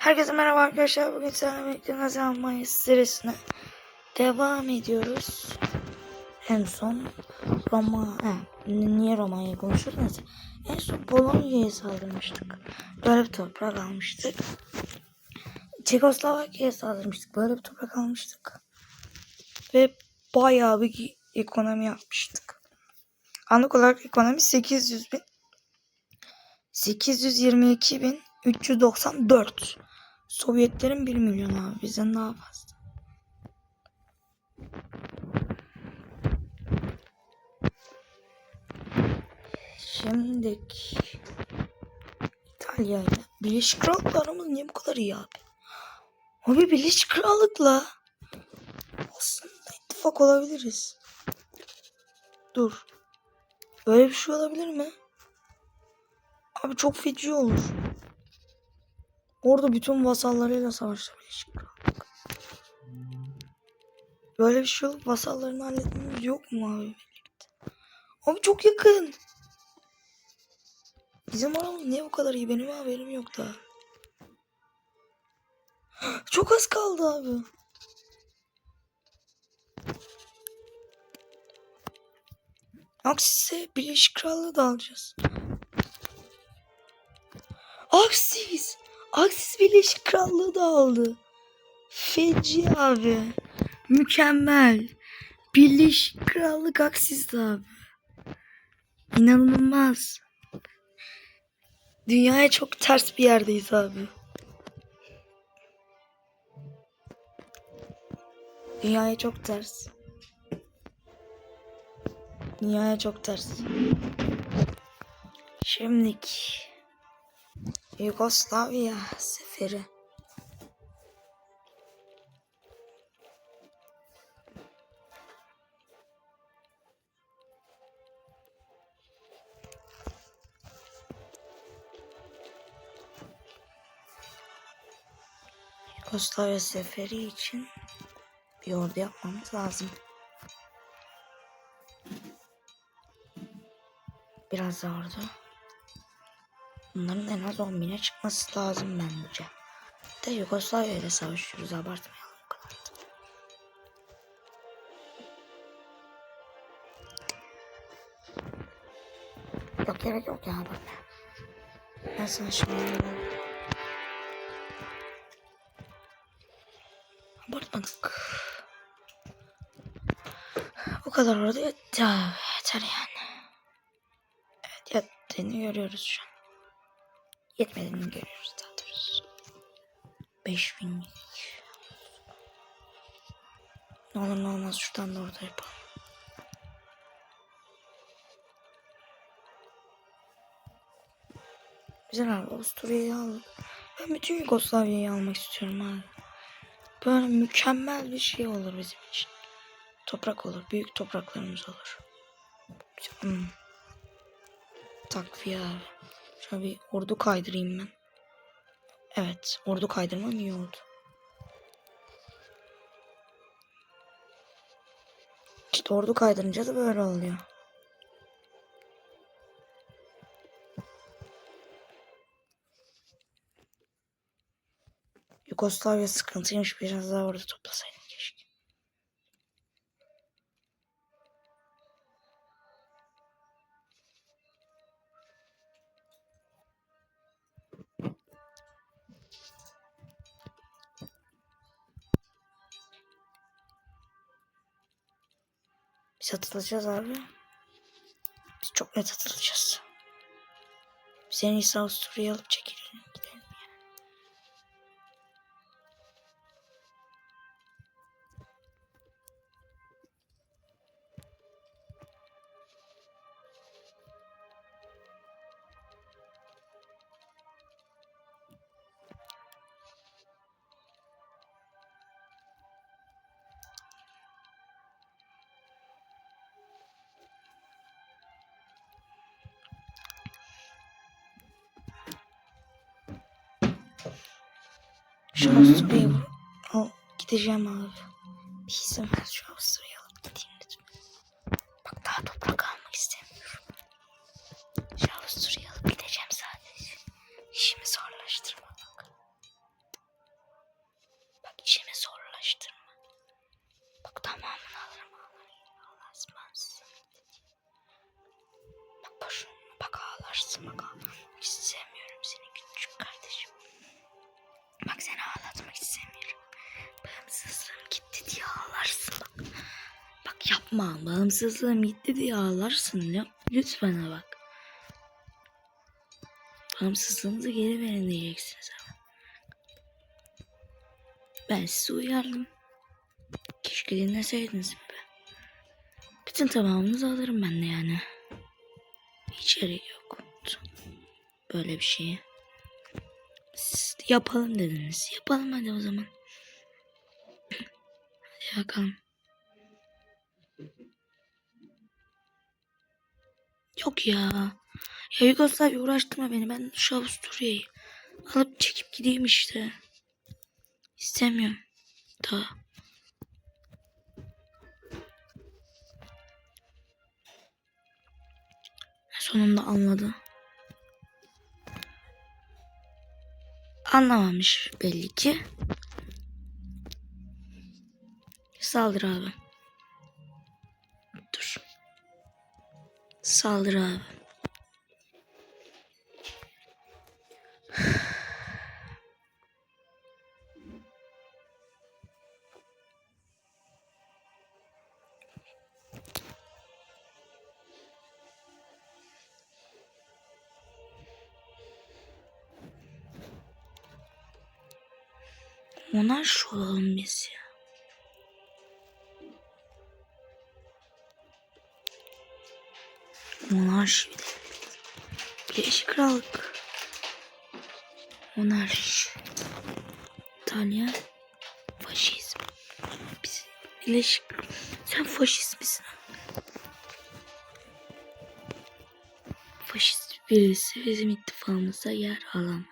Herkese merhaba arkadaşlar. Bugün sizlerle birlikte Almanya serisine devam ediyoruz. En son Roma, he, niye Roma'yı konuşuyoruz. En son Polonya'ya saldırmıştık. Böyle bir toprak almıştık. Çekoslovakya'ya saldırmıştık. Böyle bir toprak almıştık. Ve bayağı bir ekonomi yapmıştık. Anlık olarak ekonomi 800 bin 822 bin 394. Sovyetlerin 1 milyon abi bizden daha fazla. Şimdi İtalya ile Birleşik Krallıklarımız niye bu kadar iyi abi? Abi Birleşik Krallık'la aslında ittifak olabiliriz. Dur. Böyle bir şey olabilir mi? Abi çok feci olur. Orada bütün vasallarıyla Krallık. Böyle bir şey olup vasallarını halletmemiz yok mu abi? Abi çok yakın. Bizim aramız niye bu kadar iyi? Benim haberim yok daha. Çok az kaldı abi. Aksise Birleşik Krallığı da alacağız. Aksis. Aksis Birleşik Krallığı da aldı. Feci abi. Mükemmel. Birleşik Krallık Aksis abi. İnanılmaz. Dünyaya çok ters bir yerdeyiz abi. Dünyaya çok ters. Dünyaya çok ters. Şimdiki Yugoslavya seferi. Yugoslavya seferi için bir ordu yapmamız lazım. Biraz daha ordu. Bunların en az 10 bine çıkması lazım bence. De Yugoslavya ile savaşıyoruz abartmayalım bu kadar. da. Yok gerek yok ya abartma. Ben sana şimdi Abartmadık. O kadar orada yeter yani. Evet yettiğini görüyoruz şu an. Yetmediğini görüyoruz daha doğrusu. 5000 Ne olur ne olmaz şuradan da orada yapalım. Güzel abi Avusturya'yı aldık. Ben bütün Yugoslavya'yı almak istiyorum abi. Böyle mükemmel bir şey olur bizim için. Toprak olur. Büyük topraklarımız olur. Hmm. Takviye abi. Şöyle bir ordu kaydırayım ben. Evet. Ordu kaydırmam iyi oldu. İşte ordu kaydırınca da böyle oluyor. Yugoslavya sıkıntıymış. Biraz daha orada toplasaydım Biz atılacağız abi. Biz çok net atılacağız. Biz en iyisi Avusturya'yı alıp çekilelim. Şu Avusturya'ya gideceğim abi. Bir izin ver şu Avusturya'ya alıp gideyim lütfen. Bak daha toprak almak istemiyorum. Şu Avusturya'ya alıp gideceğim sadece. İşimi zorlaştırma bak. Bak işimi zorlaştırma. Bak tamamını alırım ağlarım. Ağlarsın ben. Bak boşuna bak ağlarsın bak ağlarsın. Yapma bağımsızlığım gitti diye ağlarsın ya. Lütfen bak. Bağımsızlığınızı geri verin diyeceksiniz ama. Ben sizi uyardım. Keşke dinleseydiniz be. Bütün tamamınızı alırım ben de yani. Hiç gerek yok. Böyle bir şeye. Siz yapalım dediniz. Yapalım hadi o zaman. Hadi bakalım. Yok ya. Ya Yugoslavya uğraştırma beni. Ben şu Avusturya'yı alıp çekip gideyim işte. İstemiyorum. Daha. Sonunda anladı. Anlamamış belli ki. Saldır abi. Saldır abi. Monarş olalım biz ya. Monarşi. Birleşik Krallık. Monarşi. İtalya. Faşizm. Biz Birleşik Sen faşist misin? Faşist birisi bizim ittifakımızda yer alamaz.